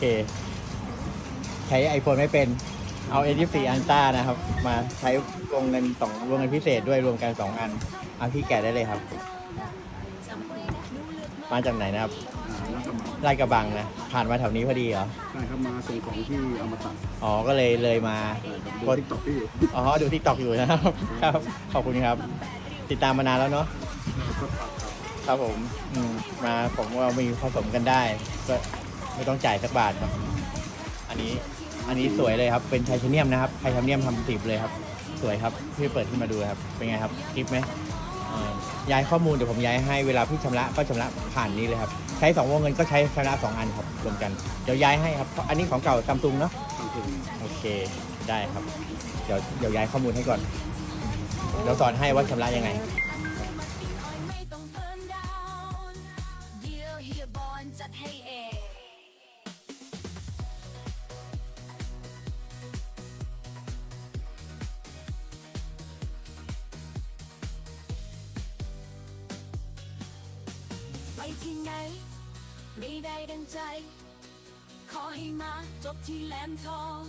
เคใช้ iPhone ไม่เป็น เอา A24 Ultra นะครับ มาใช้วงเงินสองวงเงินพิเศษด้วยรวมกัน2อัน เอาพี่แกะได้เลยครับ มาจากไหนนะครับอ่าแล้วก็มาลาดกระบังนะ ผ่านมาแถวนี้พอดีเหรอ ใช่ครับมาส่งของที่อมตะอ๋อ ก็เลยเลยมา ดูทิกตอกพี่อ๋อ ดูทิกตอกอยู่นะครับ ครับ ขอบคุณครับ ติดตามมานานแล้วเนาะก็ฝากครับครับผม อืม มาผมว่ามีผสมกันได้ก็ ไม่ต้องจ่ายสักบาทครับอันนี้อันนี้สวยเลยครับ เป็นไทเทเนียมนะครับไทเทเนียมทำสีเลยครับ สวยครับพี่เปิดขึ้นมาดูครับ เป็นไงครับคลิปไหมเอ่อย้ายข้อมูลเดี๋ยวผมย้ายให้เวลาพี่ชำระก็ชำระผ่านนี้เลยครับใช้สองวงเงินก็ใช้ชำระสองอันครับรวมกันเดี๋ยวย้ายให้ครับเพราะอันนี้ของเก่าซัมซุงเนาะทางถึงโอเคได้ครับ เดี๋ยวเดี๋ยวย้ายข้อมูลให้ก่อนเดี๋ยวสอนให้ว่าชำระยังไง ที่ไหน ไม่ได้ดังใจ ขอให้มาจบที่แหลมทอง